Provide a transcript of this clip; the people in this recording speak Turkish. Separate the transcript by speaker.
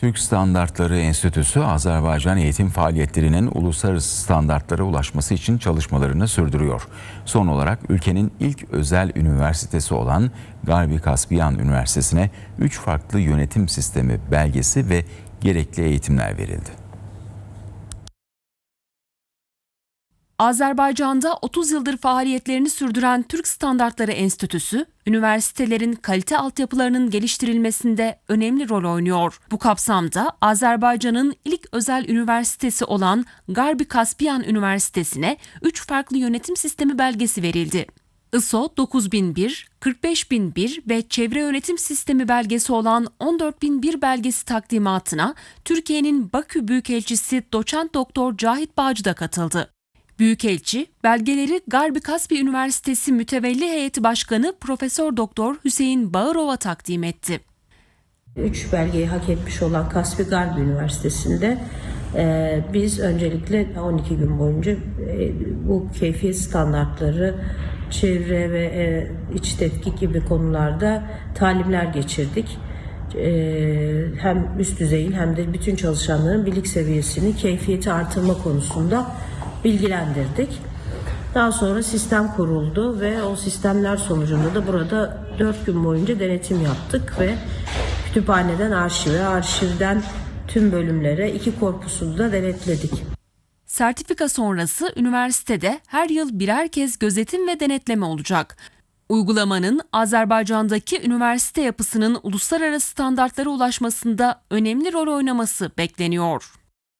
Speaker 1: Türk Standartları Enstitüsü, Azerbaycan eğitim faaliyetlerinin uluslararası standartlara ulaşması için çalışmalarını sürdürüyor. Son olarak ülkenin ilk özel üniversitesi olan Garbi Kaspiyan Üniversitesi'ne 3 farklı yönetim sistemi belgesi ve gerekli eğitimler verildi.
Speaker 2: Azerbaycan'da 30 yıldır faaliyetlerini sürdüren Türk Standartları Enstitüsü, üniversitelerin kalite altyapılarının geliştirilmesinde önemli rol oynuyor. Bu kapsamda Azerbaycan'ın ilk özel üniversitesi olan Garbi Kaspiyan Üniversitesi'ne 3 farklı yönetim sistemi belgesi verildi. ISO 9001, 45001 ve çevre yönetim sistemi belgesi olan 14001 belgesi takdimatına Türkiye'nin Bakü Büyükelçisi Doçent Doktor Cahit Bağcı da katıldı. Büyükelçi, belgeleri Garbi Kaspi Üniversitesi Mütevelli Heyeti Başkanı Profesör Doktor Hüseyin Bağırova takdim etti.
Speaker 3: Üç belgeyi hak etmiş olan Kaspi Garbi Üniversitesi'nde e, biz öncelikle 12 gün boyunca e, bu keyfiyet standartları, çevre ve e, iç tetkik gibi konularda talimler geçirdik. E, hem üst düzeyin hem de bütün çalışanların birlik seviyesini, keyfiyeti artırma konusunda bilgilendirdik. Daha sonra sistem kuruldu ve o sistemler sonucunda da burada 4 gün boyunca denetim yaptık ve kütüphaneden arşive, arşivden tüm bölümlere iki korpusu da denetledik.
Speaker 2: Sertifika sonrası üniversitede her yıl birer kez gözetim ve denetleme olacak. Uygulamanın Azerbaycan'daki üniversite yapısının uluslararası standartlara ulaşmasında önemli rol oynaması bekleniyor.